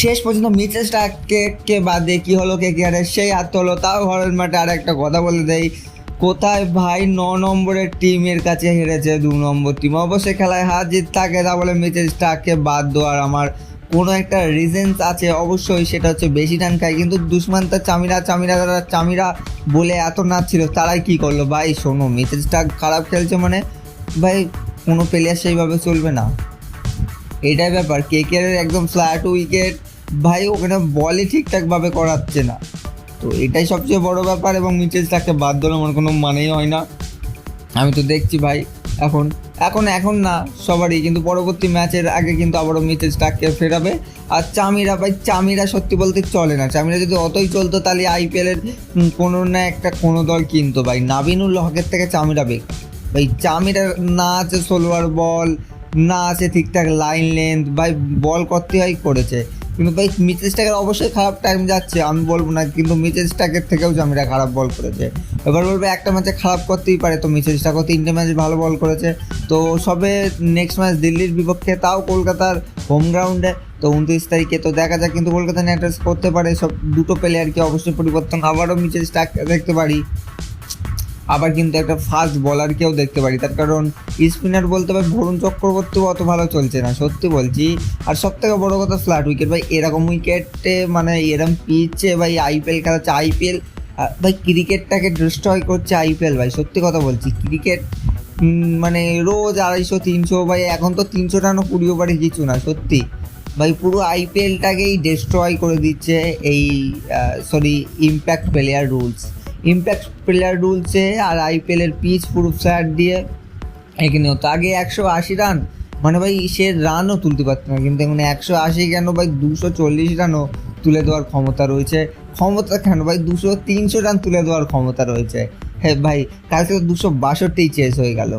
শেষ পর্যন্ত মিচেল স্টার্ককে কে বাদে কি হলো, কে কে সেই হাত হলো। তাও ঘরের মাঠে আর একটা কথা বলে দেয় কোথায় ভাই ন নম্বরের টিমের কাছে হেরেছে দু নম্বর টিম অবশ্যই খেলায় হার জিত থাকে, তা বলে মিচেল স্টার্ককে বাদ দেওয়ার আমার কোনো একটা রিজেন্স আছে অবশ্যই, সেটা হচ্ছে বেশি টান খায়। কিন্তু দুশ্মান তার চামিরা চামিরা, তারা চামিরা বলে এত নাচ ছিল তারাই কি করল? ভাই, শোনো মিচেল স্টার্ক খারাপ খেলছে মানে ভাই, কোনো প্লেয়ার সেইভাবে চলবে না। এটাই ব্যাপার কে কে একদম ফ্ল্যাট উইকেট ভাই ওখানে বলই ঠিকঠাকভাবে করাচ্ছে না। তো এটাই সবচেয়ে বড় ব্যাপার এবং মিচেল স্টার্ককে বাদ দিলে আমার কোনো মানেই হয় না। আমি তো দেখছি ভাই, এখন এখন এখন না, সবারই, কিন্তু পরবর্তী ম্যাচের আগে কিন্তু আবারও মিচেল স্টার্ককে ফেরাবে। আর চামিরা ভাই, চামিরা সত্যি বলতে চলে না। চামিরা যদি অতই চলতো, তাহলে আইপিএলের কোনো না একটা কোনো দল কিনতো ভাই। নাবিনুল হকের থেকে চামিরা বেক ভাই, চামিরা না আছে, সোলোয়ার বল না আছে ঠিকঠাক লাইন লেন্থ ভাই বল করতে হয় করেছে। কিন্তু ভাই মিচেল স্টাকের অবশ্যই খারাপ টাইম যাচ্ছে, আমি বলব না, কিন্তু মিচেল স্টাকের থেকেও জামিরা খারাপ বল করেছে। এবার বলব একটা ম্যাচে খারাপ করতেই পারে, তো মিচেল স্টাকও তিনটে ম্যাচ ভালো বল করেছে। তো সবে নেক্সট ম্যাচ দিল্লির বিপক্ষে তাও কলকাতার হোম গ্রাউন্ডে তো উনত্রিশ তারিখে, তো দেখা যাক কিন্তু কলকাতা নাইট করতে পারে। সব দুটো প্লেয়ারকে অবশ্যই পরিবর্তন, আবারও মিচেল স্টাক দেখতে পারি। আবার কিন্তু একটা ফাস্ট বলারকেও দেখতে পারি। তার কারণ স্পিনার বলতে ভাই বরুণ চক্রবর্তীও অত ভালো চলছে না, সত্যি বলছি। আর সব থেকে বড়ো কথা ফ্ল্যাট উইকেট ভাই এরকম উইকেটে মানে এরকম পিচে ভাই আইপিএল খেলাচ্ছে আইপিএল ভাই ক্রিকেটটাকে ডিস্ট্রয় করছে আইপিএল ভাই, সত্যি কথা বলছি। ক্রিকেট মানে রোজ আড়াইশো, তিনশো, ভাই এখন তো তিনশো টানো কুড়ি ওভারে কিছু না, সত্যি। ভাই পুরো আইপিএলটাকেই ডিস্ট্রয় করে দিচ্ছে এই sorry impact player rules impact player রুলসে আর আইপিএলের পিচ প্রুফ স্যার দিয়ে এখানে হতো। আগে একশো আশি রান মানে ভাই সে রানও তুলতে পারতো না। কিন্তু এখানে একশো আশি কেন ভাই? দুশো চল্লিশ রানও তুলে দেওয়ার ক্ষমতা রয়েছে। ক্ষমতা কেন ভাই? দুশো তিনশো রান তুলে দেওয়ার ক্ষমতা রয়েছে। হ্যাঁ ভাই, কালকে তো দুশো বাষট্টি চেস হয়ে গেল।